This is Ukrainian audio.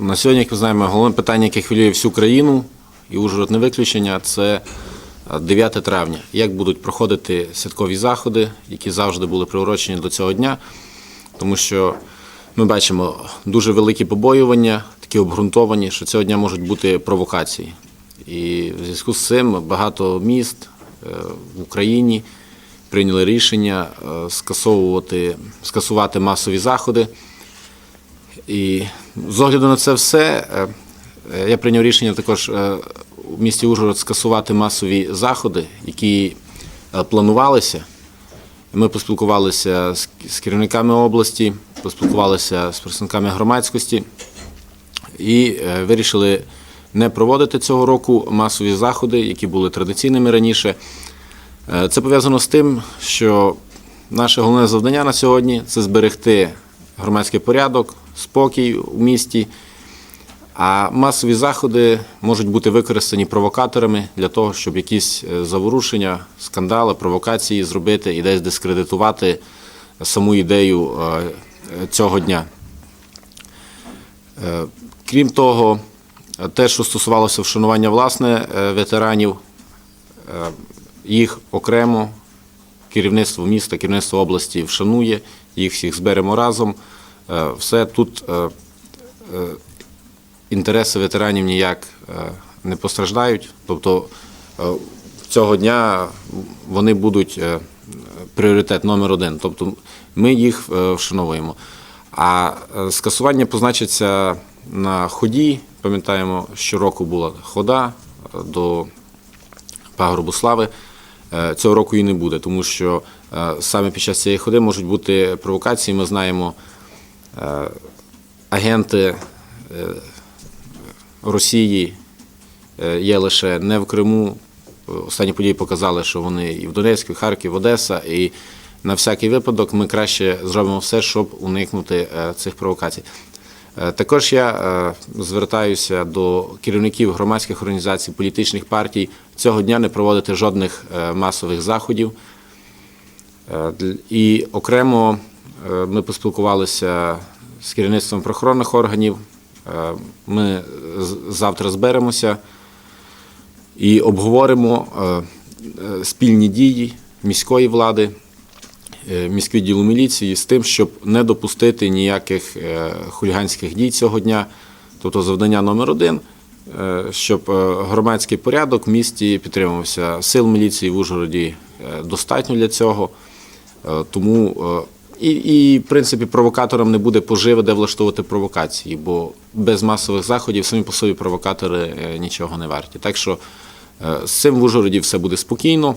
На сьогодні, як ми знаємо, головне питання, яке хвилює всю країну, і Ужгород не виключення, це е, 9 травня. Як будуть проходити святкові заходи, які завжди були приурочені до цього дня, тому що ми бачимо дуже великі побоювання, такі обґрунтовані, що цього дня можуть бути провокації. І в зв'язку з цим багато міст е, в Україні прийняли рішення е, скасовувати, скасувати масові заходи. І з огляду на це все, е, е, я прийняв рішення також е, у місті Ужгород скасувати масові заходи, які планувалися. Ми поспілкувалися з керівниками області, поспілкувалися з представниками громадськості і вирішили не проводити цього року масові заходи, які були традиційними раніше. Це пов'язано з тим, що наше головне завдання на сьогодні це зберегти громадський порядок, спокій у місті. А масові заходи можуть бути використані провокаторами для того, щоб якісь е, заворушення, скандали, провокації зробити і десь дискредитувати саму ідею е, цього дня. Е, Крім того, те, що стосувалося вшанування власне ветеранів, їх окремо керівництво міста, керівництво області вшанує, їх всіх зберемо разом. Е, Все тут е, е, інтереси ветеранів ніяк не постраждають. Тобто цього дня вони будуть пріоритет номер один. Тобто ми їх вшановуємо. А скасування позначиться на ході. Пам'ятаємо, щороку була хода до пагорбу слави. Цього року і не буде, тому що саме під час цієї ходи можуть бути провокації. Ми знаємо, агенти е, Росії е, є лише не в Криму. Останні події показали, що вони і в Донецьку, і Харків, Одеса. І на всякий випадок ми краще зробимо все, щоб уникнути е, цих провокацій. Е, Також я е, звертаюся до керівників громадських організацій, політичних партій цього дня не проводити жодних е, масових заходів. Е, І окремо е, ми поспілкувалися з керівництвом правоохоронних органів. Е, Ми завтра зберемося і обговоримо е, е, спільні дії міської влади, міськвідділу міліції з тим, щоб не допустити ніяких хуліганських дій цього дня. Тобто завдання номер один, щоб громадський порядок в місті підтримувався. Сил міліції в Ужгороді достатньо для цього. Тому і, і, в принципі, провокаторам не буде поживи, де влаштовувати провокації, бо без масових заходів самі по собі провокатори е, нічого не варті. Так що е, з цим в Ужгороді все буде спокійно.